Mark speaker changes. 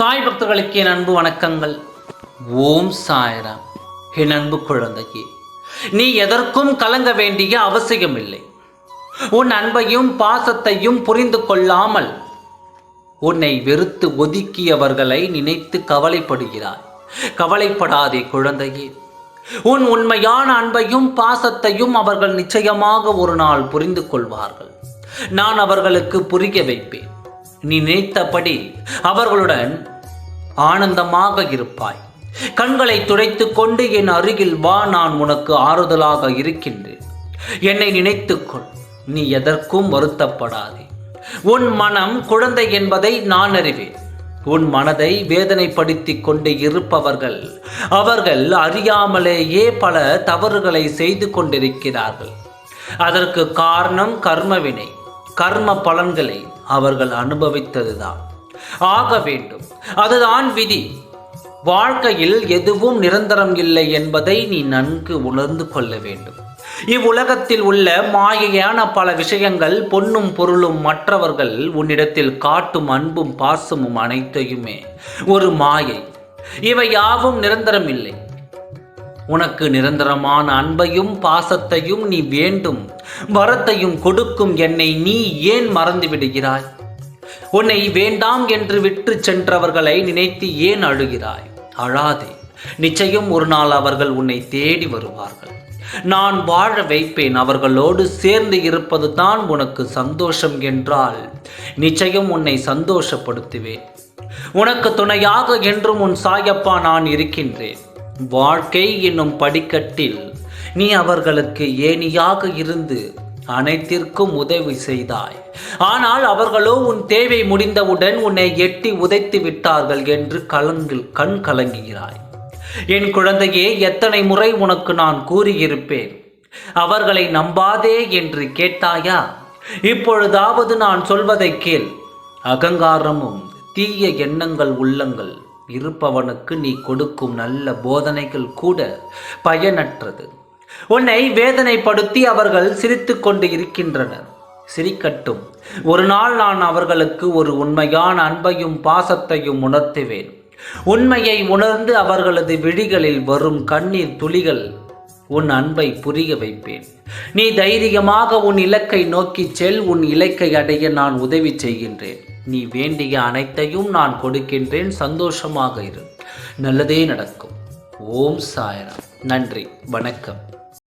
Speaker 1: சாய் பக்தர்களுக்கு என் அன்பு வணக்கங்கள். ஓம் சாய்ராம். என் அன்பு குழந்தையே நீ எதற்கும் கலங்க வேண்டிய அவசியமில்லை. உன் அன்பையும் பாசத்தையும் புரிந்து கொள்ளாமல் உன்னை வெறுத்து ஒதுக்கியவர்களை நினைத்து கவலைப்படுகிறாய். கவலைப்படாதே குழந்தையே உன் உண்மையான அன்பையும் பாசத்தையும் அவர்கள் நிச்சயமாக ஒரு நாள் புரிந்து கொள்வார்கள். நான் அவர்களுக்கு புரிய வைப்பேன். நீ நினைத்தபடி அவர்களுடன் ஆனந்தமாக இருப்பாய். கண்களை துடைத்து கொண்டு என் அருகில் வா நான் உனக்கு ஆறுதலாக இருக்கின்றேன். என்னை நினைத்துக்கொள் நீ எதற்கும் வருத்தப்படாதே. உன் மனம் குழந்தை என்பதை நான் அறிவேன். உன் மனதை வேதனைப்படுத்தி கொண்டு இருப்பவர்கள் அவர்கள் அறியாமலேயே பல தவறுகளை செய்து கொண்டிருக்கிறார்கள். அதற்கு காரணம் கர்மவினை கர்ம பலன்களை அவர்கள் அனுபவித்ததுதான். ஆக வேண்டும். அதுதான் விதி. வாழ்க்கையில் எதுவும் நிரந்தரம் இல்லை என்பதை நீ நன்கு உணர்ந்து கொள்ள வேண்டும். இவ்வுலகத்தில் உள்ள மாயையான பல விஷயங்கள் பொன்னும் பொருளும் மற்றவர்கள் உன்னிடத்தில் காட்டும் அன்பும் பாசமும் அனைத்தையுமே. ஒரு மாயை. இவை யாவும் நிரந்தரம் இல்லை. உனக்கு நிரந்தரமான அன்பையும் பாசத்தையும் நீ வேண்டும். வரத்தையும் கொடுக்கும் என்னை நீ ஏன் மறந்து விடுகிறாய்? உன்னை வேண்டாம் என்று விட்டு சென்றவர்களை நினைத்து ஏன் அழுகிறாய்? அழாதே. நிச்சயம் ஒரு நாள் அவர்கள் உன்னை தேடி வருவார்கள். நான் வாழ வைப்பேன். அவர்களோடு சேர்ந்து இருப்பது தான் உனக்கு சந்தோஷம் என்றால் நிச்சயம் உன்னை சந்தோஷப்படுத்துவேன். உனக்கு துணையாக என்றும் உன் சாயப்பா நான் இருக்கின்றேன். வாழ்க்கை என்னும் படிக்கட்டில் நீ அவர்களுக்கு ஏணியாக இருந்து அனைத்திற்கும் உதவி செய்தாய். ஆனால் அவர்களோ உன் தேவை முடிந்தவுடன் உன்னை எட்டி உதைத்து விட்டார்கள் என்று கலங்கில் கண் கலங்குகிறாய். என் குழந்தையே எத்தனை முறை உனக்கு நான் கூறியிருப்பேன்? அவர்களை நம்பாதே என்று கேட்டாயா? இப்பொழுதாவது நான் சொல்வதை கேள். அகங்காரமும் தீய எண்ணங்கள் உள்ளங்கள் இருப்பவனுக்கு நீ கொடுக்கும் நல்ல போதனைகள் கூட பயனற்றது. உன்னை வேதனைப்படுத்தி அவர்கள் சிரித்து கொண்டு இருக்கின்றனர். சிரிக்கட்டும். ஒரு நாள் நான் அவர்களுக்கு ஒரு உண்மையான அன்பையும் பாசத்தையும் உணர்த்துவேன். உண்மையை உணர்ந்து அவர்களது விழிகளில் வரும் கண்ணீர் துளிகள் உன் அன்பை புரிய வைப்பேன். நீ தைரியமாக உன் இலக்கை நோக்கி செல் உன் இலக்கை அடைய நான் உதவி செய்கின்றேன். நீ வேண்டிய அனைத்தையும் நான் கொடுக்கின்றேன் சந்தோஷமாக இரு. நல்லதே நடக்கும். ஓம் சாயராம். நன்றி. வணக்கம்.